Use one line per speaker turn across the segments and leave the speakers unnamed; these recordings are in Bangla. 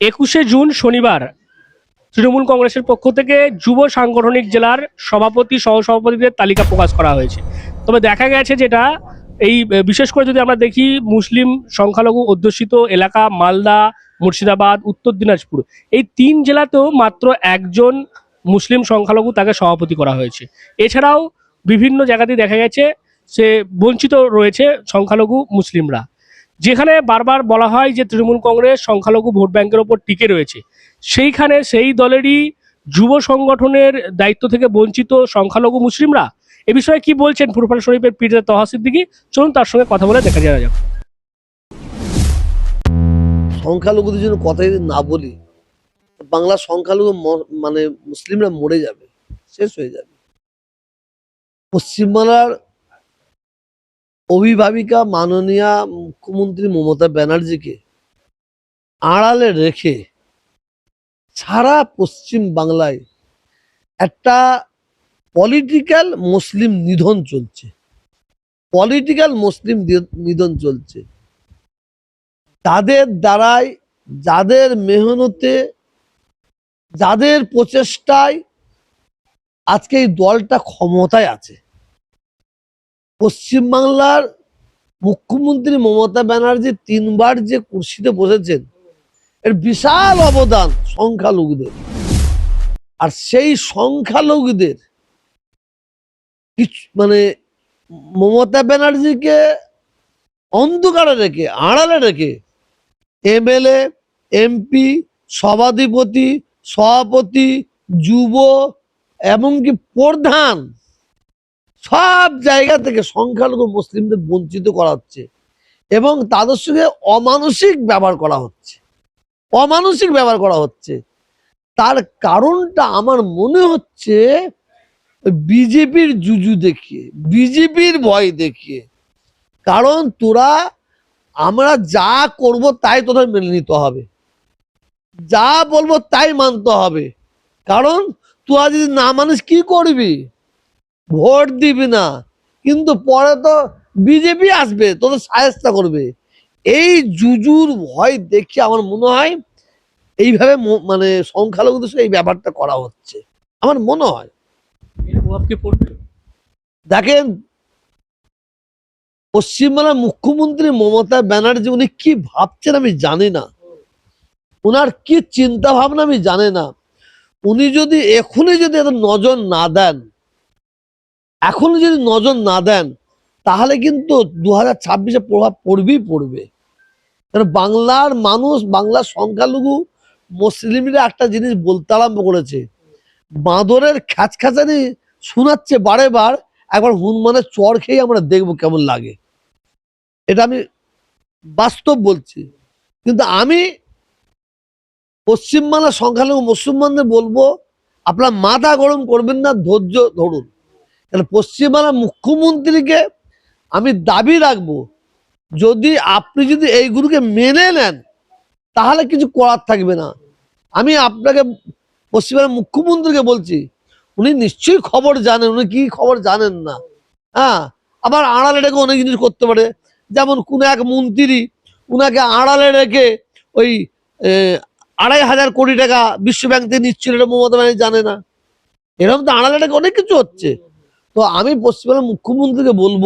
একুশে জুন শনিবার তৃণমূল কংগ্রেসের পক্ষ থেকে যুব সাংগঠনিক জেলার সভাপতি, সহসভাপতিদের তালিকা প্রকাশ করা হয়েছে। তবে দেখা গেছে যেটা, এই বিশেষ করে যদি আমরা দেখি মুসলিম সংখ্যালঘু অধ্যুষিত এলাকা, মালদা, মুর্শিদাবাদ, উত্তর দিনাজপুর, এই তিন জেলাতেও মাত্র একজন মুসলিম সংখ্যালঘু তাকে সভাপতি করা হয়েছে। এছাড়াও বিভিন্ন জায়গাতেই দেখা গেছে সে বঞ্চিত রয়েছে সংখ্যালঘু মুসলিমরা। যেখানে বারবার বলা হয় যে তৃণমূল কংগ্রেস সংখ্যালঘু ভোট ব্যাংকের ওপর টিকে রয়েছে, সেইখানে সেই দলেরই যুব সংগঠনের দায়িত্ব থেকে বঞ্চিত সংখ্যালঘু মুসলিমরা এ বিষয়ে কি বলছেন ফুরফান শরীফের পীরের তহা সিদ্দিকি? চলুন তার সঙ্গে কথা বলে দেখা যাওয়া যাক
সংখ্যালঘুদের জন্য কথা যদি না বলি বাংলা সংখ্যালঘু মানে মুসলিমরা মরে যাবে, শেষ হয়ে যাবে। পশ্চিমবাংলার অভিভাবিকা মাননীয়া মুখ্যমন্ত্রী মমতা ব্যানার্জিকে আড়ালে রেখে সারা পশ্চিম বাংলায় একটা পলিটিক্যাল মুসলিম নিধন চলছে। পলিটিক্যাল মুসলিম নিধন চলছে। তাদের দ্বারাই, যাদের মেহনতে, যাদের প্রচেষ্টায় আজকে এই দলটা ক্ষমতায় আছে। পশ্চিমবাংলার মুখ্যমন্ত্রী মমতা ব্যানার্জি তিনবার যে কুর্সিতে বসেছেন, এর বিশাল অবদান সংখ্যালঘুদের। আর সেই সংখ্যালঘুদের কিছু মানে মমতা ব্যানার্জিকে অন্ধকারে রেখে, আড়ালে রেখে এমএলএ, এমপি, সভাধিপতি, সভাপতি, যুব, এমনকি প্রধান সব জায়গা থেকে সংখ্যালঘু মুসলিমদের বঞ্চিত করা হচ্ছে এবং তাদের সঙ্গে অমানসিক ব্যবহার করা হচ্ছে। অমানসিক ব্যবহার করা হচ্ছে। তার কারণটা আমার মনে হচ্ছে বিজেপির জুজু দেখিয়ে, বিজেপির ভয় দেখিয়ে। কারণ তোরা, আমরা যা করব তাই তোদের মেনে নিতে হবে। যা বলব তাই মানতে হবে। কারণ তোরা যদি না মানিস, কি করবি? ভোট দিবি না। কিন্তু পরে তো বিজেপি আসবে তোদের সাহেস্তা করবে। এই জুজুর ভয় দেখে আমার মনে হয় এইভাবে মানে সংখ্যালঘুদের সঙ্গে এই ব্যাপারটা করা হচ্ছে। আমার মনে হয়। দেখেন পশ্চিমবাংলার মুখ্যমন্ত্রী মমতা ব্যানার্জি উনি কি ভাবছেন আমি জানি না। ওনার কি চিন্তা ভাবনা আমি জানি না। উনি যদি এখনই যদি এত নজর না দেন এখনই যদি নজর না দেন, তাহলে কিন্তু দু হাজার ছাব্বিশে প্রভাব পড়বেই পড়বে। কারণ বাংলার মানুষ, বাংলার সংখ্যালঘু মুসলিমরা একটা জিনিস বলতে আরম্ভ করেছে, বাঁদরের খ্যাচখ্যাচানি শোনাচ্ছে বারে বার, একবার হনুমানের চর খেয়ে আমরা দেখব কেমন লাগে। এটা আমি বাস্তব বলছি। কিন্তু আমি পশ্চিমবাংলার সংখ্যালঘু মুসলমানদের বলব, আপনার মাথা গরম করবেন না, ধৈর্য ধরুন। কারণ পশ্চিমবাংলার মুখ্যমন্ত্রীকে আমি দাবি রাখব, যদি আপনি যদি এইগুলোকে মেনে নেন, তাহলে কিছু করার থাকবে না। আমি আপনাকে পশ্চিমবাংলার মুখ্যমন্ত্রীকে বলছি, উনি নিশ্চয়ই খবর জানেন, উনি কি খবর জানেন না। হ্যাঁ আবার আড়ালে রেখে অনেক জিনিস করতে পারে, যেমন কোন এক মন্ত্রী উনাকে আড়ালে রেখে ওই আড়াই হাজার কোটি টাকা বিশ্ব ব্যাংক থেকে নিচ্ছিল, এটা মমতা ব্যানার্জি জানে না। এরকম তো আড়ালে রেখে অনেক কিছু হচ্ছে। তো আমি পশ্চিমবঙ্গের মুখ্যমন্ত্রীকে বলব,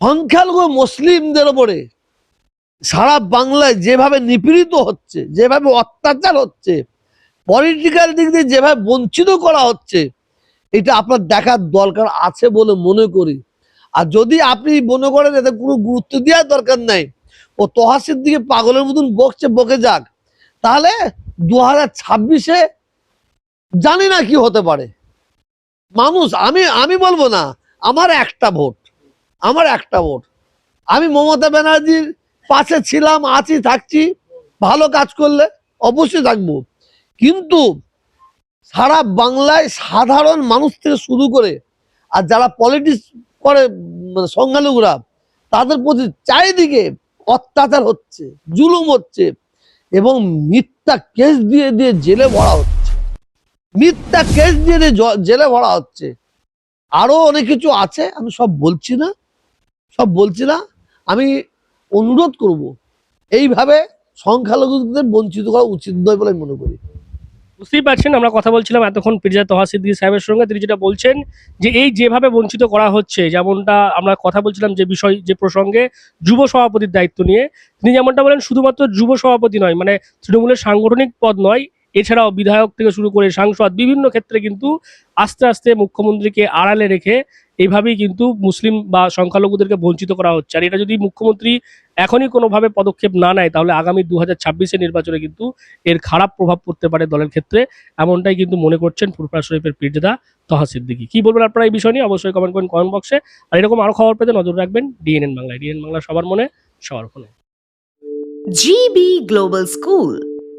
সংখ্যালঘু মুসলিমদের ওপরে সারা বাংলায় যেভাবে নিপীড়িত হচ্ছে, যেভাবে অত্যাচার হচ্ছে পলিটিক্যাল দিক দিয়ে যেভাবে বঞ্চিত করা হচ্ছে, এটা আপনার দেখার দরকার আছে বলে মনে করি। আর যদি আপনি মনে করেন এতে কোনো গুরুত্ব দেওয়ার দরকার নাই, ও তহাসের দিকে পাগলের মতন বকছে, বকে যাক, তাহলে দু হাজার ছাব্বিশে জানি না কি হতে পারে। মানুষ, আমি আমি বলব না, আমার একটা ভোট, আমার একটা ভোট। আমি মমতা ব্যানার্জির পাশে ছিলাম, আছি, থাকছি, ভালো কাজ করলে অবশ্যই থাকব। কিন্তু সারা বাংলায় সাধারণ মানুষ থেকে শুরু করে, আর যারা পলিটিক্স করে মানে সংখ্যালঘুরা, তাদের প্রতি চারিদিকে অত্যাচার হচ্ছে, জুলুম হচ্ছে এবং মিথ্যা কেস দিয়ে দিয়ে জেলে ভরা হচ্ছে। মিথ্যা কেস দিয়ে জেলে ভরা হচ্ছে। আরও অনেক কিছু আছে, আমি সব বলছি না। সব বলছি না। আমি অনুরোধ করব, এইভাবে সংখ্যালঘুদের বঞ্চিত করা উচিত নয় বলে আমি মনে করি।
বুঝতেই পারছেন, আমরা কথা বলছিলাম এতক্ষণ পিরজা তোহা সাহেবের সঙ্গে, তিনি যেটা বলছেন যে এই যেভাবে বঞ্চিত করা হচ্ছে, যেমনটা আমরা কথা বলছিলাম যে বিষয়, যে প্রসঙ্গে যুব সভাপতির দায়িত্ব নিয়ে, তিনি যেমনটা বলেন, শুধুমাত্র যুব সভাপতি নয় মানে তৃণমূলের সাংগঠনিক পদ নয় এছাড়াও বিধায়ক থেকে শুরু করে সাংসদ বিভিন্ন ক্ষেত্রে কিন্তু আস্তে আস্তে মুখ্যমন্ত্রীকে আড়ালে রেখে এইভাবেই কিন্তু মুসলিম বা সংখ্যালঘুদেরকে বঞ্চিত করা হচ্ছে। আর এটা যদি মুখ্যমন্ত্রী এখনই কোনোভাবে পদক্ষেপ না নেয় তাহলে আগামী দু হাজার নির্বাচনে কিন্তু এর খারাপ প্রভাব পড়তে পারে দলের ক্ষেত্রে। এমনটাই কিন্তু মনে করছেন ফুরফুরা শরীফের পীরজাদা তহা সিদ্দিকি। কি বলবেন আপনারা এই বিষয় নিয়ে? অবশ্যই কমেন্ট করেন কমেন্ট বক্সে আর এরকম আরও খবর পেতে নজর রাখবেন ডিএনএন বাংলায়। ডিএনএন বাংলা সবার মনে সবার ফোনে।
GB global School,